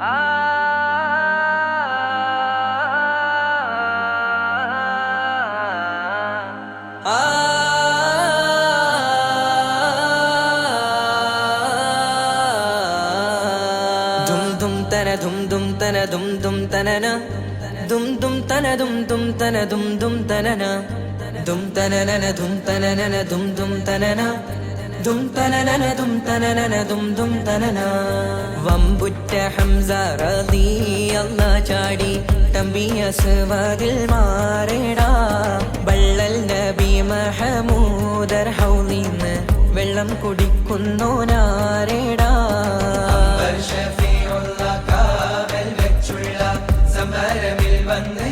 തന ദും ദും തന ദും ദും തനന. ദും ദും തന ദും ദും തന തനനന ദും തനനന ദും തനന. വമ്പുറ്റ ഹംസ റളിയല്ല ചാടി തമ്പിയ സുവതിൽ മാറേടാ. ബള്ളൽ നബി മഹമൂദർ ഹൗലിന്ന് വെള്ളം കുടിക്കുന്നോനാരേടാ. ഷഫീഉള്ള കാവൽ വെച്ചുള്ള സമരമിൽ വന്ന്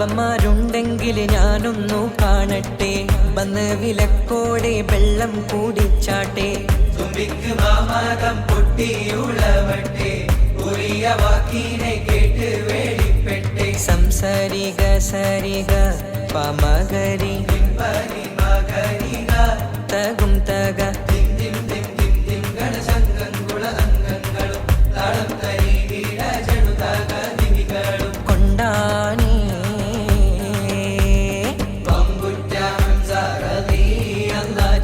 വമ്പന്മാരുണ്ടെങ്കിൽ ഞാനൊന്നു കാണട്ടെ. വന്ന് വിലക്കോടെ വെള്ളം കൂടിച്ചാട്ടെ തുമ്പിക്ക് മാമാകം പൊട്ടിയുളവട്ടെ ഉറിയ വാക്കിനെ കേട്ട് വേളിപ്പെട്ടെ. സംസരിക സരിക പമകരി തക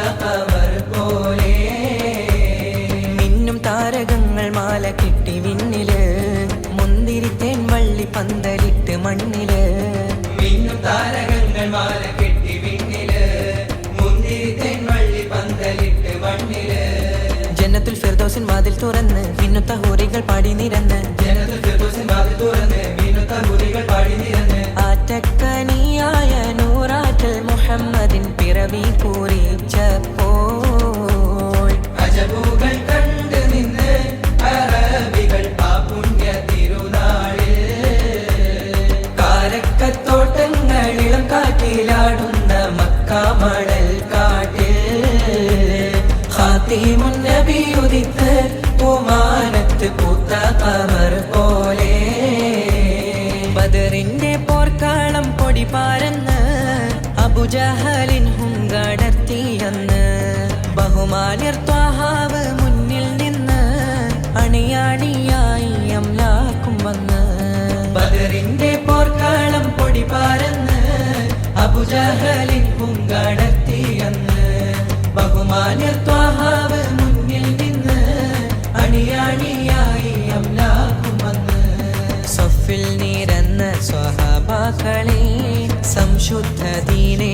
പൂത്ത പോലെ. മിന്നും താരകങ്ങൾ മാല കിട്ടി വിണ്ണിൽ. മുന്തിരിത്തേൻ വള്ളി പന്തലിട്ട് മണ്ണിൽ. മിന്നും താരകങ്ങൾ മാല കെട്ടി വിണ്ണിൽ. മുന്തിരിത്തേൻ വള്ളി പന്തലിട്ട് മണ്ണിൽ. ജന്നത്തുൽ ഫിർദോസിൻ വാതിൽ തുറന്ന് മിന്നുത്ത ഹൂറികൾ പാടി നിരന്ന്. ജനത്തിൽ ഫിർദോസിൻ വാതിൽ തുറന്ന് ഹാത്തിമുൻ നബിയുദിത്ത് പൂമാനത്ത് പൂത്ത കമർ പോലെ. ബദറിന്റെ പോർക്കാളം പൊടി പാരന്ന് അബുജഹലിൻ ഹുങ്കടത്തിയെന്ന് ബഹുമാന്യർ ത്വാഹാവ് മുന്നിൽ നിന്ന് അണിയാണിയായി അംലാക്കും വന്ന്. ബദറിന്റെ പോർക്കാളം പൊടി പാരന്ന് അബുജഹലിൻ ഹുങ്കടത്തിയെന്ന് ബഹുമാന്യർ ത്വാഹാവ് സംശുദ്ധ ദീനെ